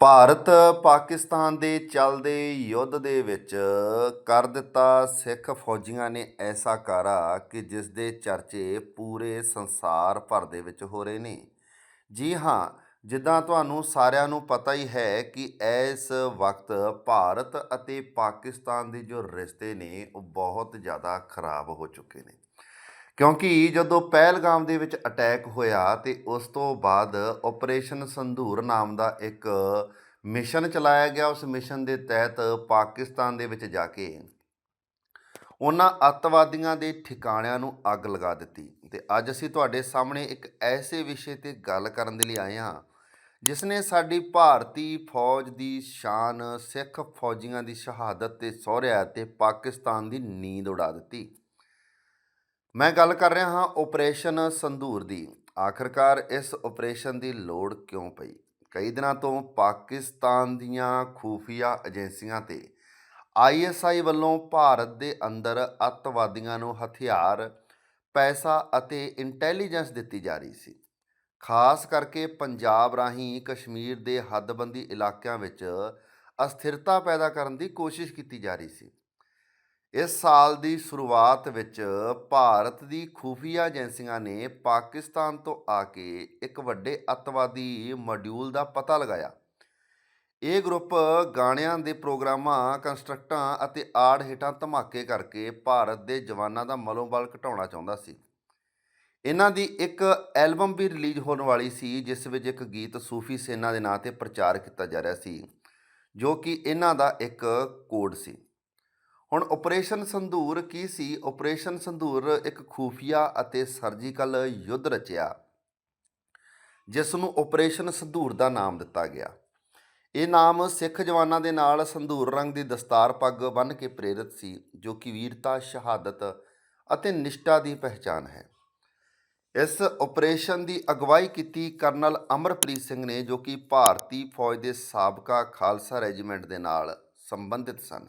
ਭਾਰਤ ਪਾਕਿਸਤਾਨ ਦੇ ਚੱਲਦੇ ਯੁੱਧ ਦੇ ਵਿੱਚ ਕਰ ਦਿੱਤਾ ਸਿੱਖ ਫੌਜੀਆਂ ਨੇ ਐਸਾ ਕਾਰਾ ਕਿ ਜਿਸ ਦੇ ਚਰਚੇ ਪੂਰੇ ਸੰਸਾਰ ਭਰ ਦੇ ਵਿੱਚ ਹੋ ਰਹੇ ਨੇ। ਜੀ ਹਾਂ, ਜਿੱਦਾਂ ਤੁਹਾਨੂੰ ਸਾਰਿਆਂ ਨੂੰ ਪਤਾ ਹੀ ਹੈ ਕਿ ਇਸ ਵਕਤ ਭਾਰਤ ਅਤੇ ਪਾਕਿਸਤਾਨ ਦੇ ਜੋ ਰਿਸ਼ਤੇ ਨੇ, ਉਹ ਬਹੁਤ ਜ਼ਿਆਦਾ ਖਰਾਬ ਹੋ ਚੁੱਕੇ ਨੇ। ਕਿਉਂਕਿ ਜਦੋਂ ਪਹਿਲਗਾਮ ਦੇ ਵਿੱਚ ਅਟੈਕ ਹੋਇਆ ਤੇ ਉਸ ਤੋਂ ਬਾਅਦ ਆਪਰੇਸ਼ਨ ਸੰਧੂਰ ਨਾਮ ਦਾ ਇੱਕ ਮਿਸ਼ਨ ਚਲਾਇਆ ਗਿਆ, ਉਸ ਮਿਸ਼ਨ ਦੇ ਤਹਿਤ ਪਾਕਿਸਤਾਨ ਦੇ ਵਿੱਚ ਜਾ ਕੇ ਉਹਨਾਂ ਅੱਤਵਾਦੀਆਂ ਦੇ ਠਿਕਾਣਿਆਂ ਨੂੰ ਅੱਗ ਲਗਾ ਦਿੱਤੀ। ਤੇ ਅੱਜ ਅਸੀਂ ਤੁਹਾਡੇ ਸਾਹਮਣੇ ਇੱਕ ਐਸੇ ਵਿਸ਼ੇ ਤੇ ਗੱਲ ਕਰਨ ਦੇ ਲਈ ਆਏ ਹਾਂ ਜਿਸ ਨੇ ਸਾਡੀ ਭਾਰਤੀ ਫੌਜ ਦੀ ਸ਼ਾਨ, ਸਿੱਖ ਫੌਜੀਆਂ ਦੀ ਸ਼ਹਾਦਤ ਤੇ ਸਹੁਰਿਆਂ ਤੇ ਪਾਕਿਸਤਾਨ ਦੀ ਨੀਂਦ ਉਡਾ ਦਿੱਤੀ। ਮੈਂ ਗੱਲ ਕਰ ਰਿਹਾ ਹਾਂ ਆਪਰੇਸ਼ਨ ਸੰਧੂਰ ਦੀ। ਆਖਰਕਾਰ ਇਸ ਆਪਰੇਸ਼ਨ ਦੀ ਲੋੜ ਕਿਉਂ ਪਈ? ਕਈ ਦਿਨਾਂ ਤੋਂ ਪਾਕਿਸਤਾਨ ਦੀਆਂ ਖੂਫੀਆ ਏਜੰਸੀਆਂ ਤੇ ਆਈਐਸਆਈ ਵੱਲੋਂ ਭਾਰਤ ਦੇ ਅੰਦਰ ਅੱਤਵਾਦੀਆਂ ਨੂੰ ਹਥਿਆਰ, ਪੈਸਾ ਅਤੇ ਇੰਟੈਲੀਜੈਂਸ ਦਿੱਤੀ ਜਾ ਰਹੀ ਸੀ। ਖਾਸ ਕਰਕੇ ਪੰਜਾਬ ਰਾਹੀਂ ਕਸ਼ਮੀਰ ਦੇ ਹੱਦਬੰਦੀ ਇਲਾਕਿਆਂ ਵਿੱਚ ਅਸਥਿਰਤਾ ਪੈਦਾ ਕਰਨ ਦੀ ਕੋਸ਼ਿਸ਼ ਕੀਤੀ ਜਾ ਰਹੀ ਸੀ। ਇਸ ਸਾਲ ਦੀ ਸ਼ੁਰੂਆਤ ਵਿੱਚ ਭਾਰਤ ਦੀ ਖੂਫੀਆ ਏਜੰਸੀਆਂ ਨੇ ਪਾਕਿਸਤਾਨ ਤੋਂ ਆ ਕੇ ਇੱਕ ਵੱਡੇ ਅੱਤਵਾਦੀ ਮੋਡਿਊਲ ਦਾ ਪਤਾ ਲਗਾਇਆ। ਇਹ ਗਰੁੱਪ ਗਾਣਿਆਂ ਦੇ ਪ੍ਰੋਗਰਾਮਾਂ, ਕੰਸਟਰਕਟਾਂ ਅਤੇ ਆੜ ਹੇਠਾਂ ਧਮਾਕੇ ਕਰਕੇ ਭਾਰਤ ਦੇ ਜਵਾਨਾਂ ਦਾ ਮਨੋਬਲ ਘਟਾਉਣਾ ਚਾਹੁੰਦਾ ਸੀ। ਇਹਨਾਂ ਦੀ ਇੱਕ ਐਲਬਮ ਵੀ ਰਿਲੀਜ਼ ਹੋਣ ਵਾਲੀ ਸੀ, ਜਿਸ ਵਿੱਚ ਇੱਕ ਗੀਤ ਸੂਫੀ ਸੇਨਾ ਦੇ ਨਾਂ ਤੇ ਪ੍ਰਚਾਰ ਕੀਤਾ ਜਾ ਰਿਹਾ ਸੀ, ਜੋ ਕਿ ਇਹਨਾਂ ਦਾ ਇੱਕ ਕੋਡ ਸੀ। ਹੁਣ ਆਪਰੇਸ਼ਨ ਸੰਧੂਰ ਕੀ ਸੀ? ਆਪਰੇਸ਼ਨ ਸੰਧੂਰ ਇੱਕ ਖੂਫੀਆ ਅਤੇ ਸਰਜੀਕਲ ਯੁੱਧ ਰਚਿਆ, ਜਿਸ ਨੂੰ ਆਪਰੇਸ਼ਨ ਸੰਧੂਰ ਦਾ ਨਾਮ ਦਿੱਤਾ ਗਿਆ। ਇਹ ਨਾਮ ਸਿੱਖ ਜਵਾਨਾਂ ਦੇ ਨਾਲ ਸੰਧੂਰ ਰੰਗ ਦੀ ਦਸਤਾਰ ਪੱਗ ਬੰਨ੍ਹ ਕੇ ਪ੍ਰੇਰਿਤ ਸੀ, ਜੋ ਕਿ ਵੀਰਤਾ, ਸ਼ਹਾਦਤ ਅਤੇ ਨਿਸ਼ਠਾ ਦੀ ਪਹਿਚਾਨ ਹੈ। ਇਸ ਆਪਰੇਸ਼ਨ ਦੀ ਅਗਵਾਈ ਕੀਤੀ ਕਰਨਲ ਅਮਰਪ੍ਰੀਤ ਸਿੰਘ ਨੇ, ਜੋ ਕਿ ਭਾਰਤੀ ਫੌਜ ਦੇ ਸਾਬਕਾ ਖਾਲਸਾ ਰੈਜੀਮੈਂਟ ਦੇ ਨਾਲ ਸੰਬੰਧਿਤ ਸਨ।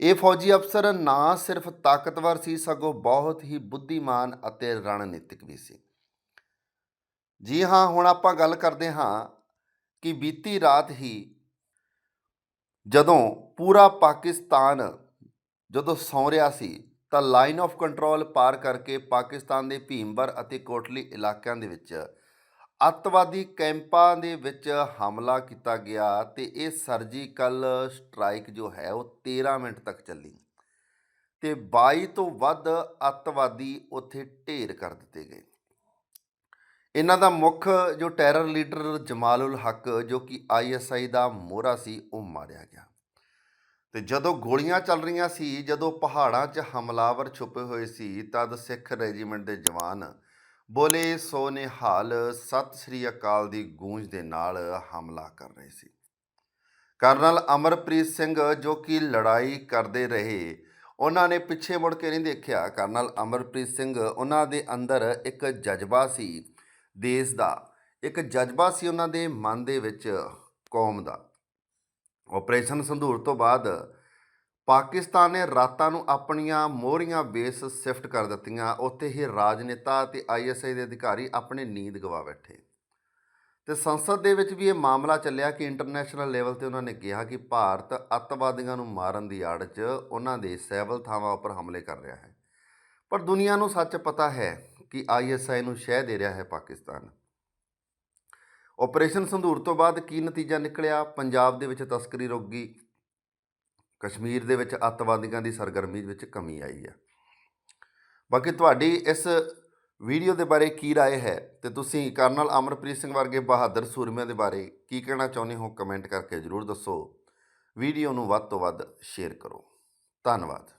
ਇਹ ਫੌਜੀ ਅਫਸਰ ਨਾ ਸਿਰਫ ਤਾਕਤਵਰ ਸੀ, ਸਗੋਂ ਬਹੁਤ ਹੀ ਬੁੱਧੀਮਾਨ ਅਤੇ ਰਣਨੀਤਿਕ ਵੀ ਸੀ। ਜੀ ਹਾਂ, ਹੁਣ ਆਪਾਂ ਗੱਲ ਕਰਦੇ ਹਾਂ ਕਿ ਬੀਤੀ ਰਾਤ ਹੀ ਜਦੋਂ ਪੂਰਾ ਪਾਕਿਸਤਾਨ ਜਦੋਂ ਸੌਂ ਰਿਹਾ ਸੀ, ਤਾਂ ਲਾਈਨ ਆਫ ਕੰਟਰੋਲ ਪਾਰ ਕਰਕੇ ਪਾਕਿਸਤਾਨ ਦੇ ਭੀਮਵਰ ਅਤੇ ਕੋਟਲੀ ਇਲਾਕਿਆਂ ਦੇ ਵਿੱਚ ਅੱਤਵਾਦੀ ਕੈਂਪਾਂ ਦੇ ਵਿੱਚ ਹਮਲਾ ਕੀਤਾ ਗਿਆ ਤੇ ਇਹ ਸਰਜੀਕਲ ਸਟ੍ਰਾਈਕ ਜੋ ਹੈ ਉਹ 13 ਮਿੰਟ ਤੱਕ ਚੱਲੀ। ਤੇ 22 ਤੋਂ ਵੱਧ ਅੱਤਵਾਦੀ ਉੱਥੇ ਢੇਰ ਕਰ ਦਿੱਤੇ ਗਏ। ਇਹਨਾਂ ਦਾ ਮੁੱਖ ਜੋ ਟੈਰਰ ਲੀਡਰ ਜਮਾਲੁਲ ਹੱਕ ਜੋ ਕਿ ਆਈਐਸਆਈ ਦਾ ਮੋਹਰਾ ਸੀ, ਉਹ ਮਾਰਿਆ ਗਿਆ। ਤੇ ਜਦੋਂ ਗੋਲੀਆਂ ਚੱਲ ਰਹੀਆਂ ਸੀ, ਜਦੋਂ ਪਹਾੜਾਂ 'ਚ ਹਮਲਾਵਰ ਛੁਪੇ ਹੋਏ ਸੀ, ਤਦ ਸਿੱਖ ਰੈਜੀਮੈਂਟ ਦੇ ਜਵਾਨ ਬੋਲੇ ਸੋ ਨਿਹਾਲ ਸਤਿ ਸ੍ਰੀ ਅਕਾਲ ਦੀ ਗੂੰਜ ਦੇ ਨਾਲ ਹਮਲਾ ਕਰ ਰਹੇ ਸੀ। ਕਰਨਲ ਅਮਰਪ੍ਰੀਤ ਸਿੰਘ ਜੋ ਕਿ ਲੜਾਈ ਕਰਦੇ ਰਹੇ, ਉਹਨਾਂ ਨੇ ਪਿੱਛੇ ਮੁੜ ਕੇ ਨਹੀਂ ਦੇਖਿਆ। ਕਰਨਲ ਅਮਰਪ੍ਰੀਤ ਸਿੰਘ ਉਹਨਾਂ ਦੇ ਅੰਦਰ ਇੱਕ ਜਜ਼ਬਾ ਸੀ ਦੇਸ਼ ਦਾ। ਇੱਕ ਜਜ਼ਬਾ ਸੀ ਉਹਨਾਂ ਦੇ ਮਨ ਦੇ ਵਿੱਚ ਕੌਮ ਦਾ। ਆਪਰੇਸ਼ਨ ਸੰਧੂਰ ਤੋਂ ਬਾਅਦ ਪਾਕਿਸਤਾਨ ਨੇ ਰਾਤਾਂ ਨੂੰ ਆਪਣੀਆਂ ਮੋਹਰੀਆਂ ਬੇਸ ਸ਼ਿਫਟ ਕਰ ਦਿੱਤੀਆਂ। ਉੱਥੇ ਹੀ ਰਾਜਨੇਤਾ ਤੇ ਆਈਐਸਆਈ ਦੇ ਅਧਿਕਾਰੀ ਆਪਣੇ ਨੀਂਦ ਗਵਾ ਬੈਠੇ। ਤੇ ਸੰਸਦ ਦੇ ਵਿੱਚ ਵੀ ਇਹ ਮਾਮਲਾ ਚੱਲਿਆ ਕਿ ਇੰਟਰਨੈਸ਼ਨਲ ਲੈਵਲ ਤੇ ਉਹਨਾਂ ਨੇ ਕਿਹਾ ਕਿ ਭਾਰਤ ਅੱਤਵਾਦੀਆਂ ਨੂੰ ਮਾਰਨ ਦੀ ਆੜ 'ਚ ਉਹਨਾਂ ਦੇ ਸੈਵਲ ਥਾਵਾਂ ਉੱਪਰ ਹਮਲੇ ਕਰ ਰਿਹਾ ਹੈ। ਪਰ ਦੁਨੀਆ ਨੂੰ ਸੱਚ ਪਤਾ ਹੈ ਕਿ ਆਈਐਸਆਈ ਨੂੰ ਸ਼ਹਿ ਦੇ ਰਿਹਾ ਹੈ ਪਾਕਿਸਤਾਨ। ਆਪਰੇਸ਼ਨ ਸੰਧੂਰ ਤੋਂ ਬਾਅਦ ਕੀ ਨਤੀਜਾ ਨਿਕਲਿਆ? ਪੰਜਾਬ ਦੇ ਵਿੱਚ ਤਸਕਰੀ ਰੁਕ ਗਈ ਕਸ਼ਮੀਰ ਦੇ ਵਿੱਚ ਅੱਤਵਾਦੀਆਂ ਦੀ ਸਰਗਰਮੀ ਵਿੱਚ ਕਮੀ ਆਈ ਹੈ ਬਾਕੀ ਤੁਹਾਡੀ ਇਸ ਵੀਡੀਓ ਦੇ ਬਾਰੇ ਕੀ رائے ਹੈ ਤੇ ਤੁਸੀਂ ਕਰਨਲ ਅਮਰਪ੍ਰੀਤ ਸਿੰਘ ਵਰਗੇ ਬਹਾਦਰ ਸੂਰਮਿਆਂ ਦੇ ਬਾਰੇ ਕੀ ਕਹਿਣਾ ਚਾਹੁੰਦੇ ਹੋ ਕਮੈਂਟ ਕਰਕੇ ਜਰੂਰ ਦੱਸੋ ਵੀਡੀਓ ਨੂੰ ਵੱਧ ਤੋਂ ਵੱਧ ਸ਼ੇਅਰ ਕਰੋ ਧੰਨਵਾਦ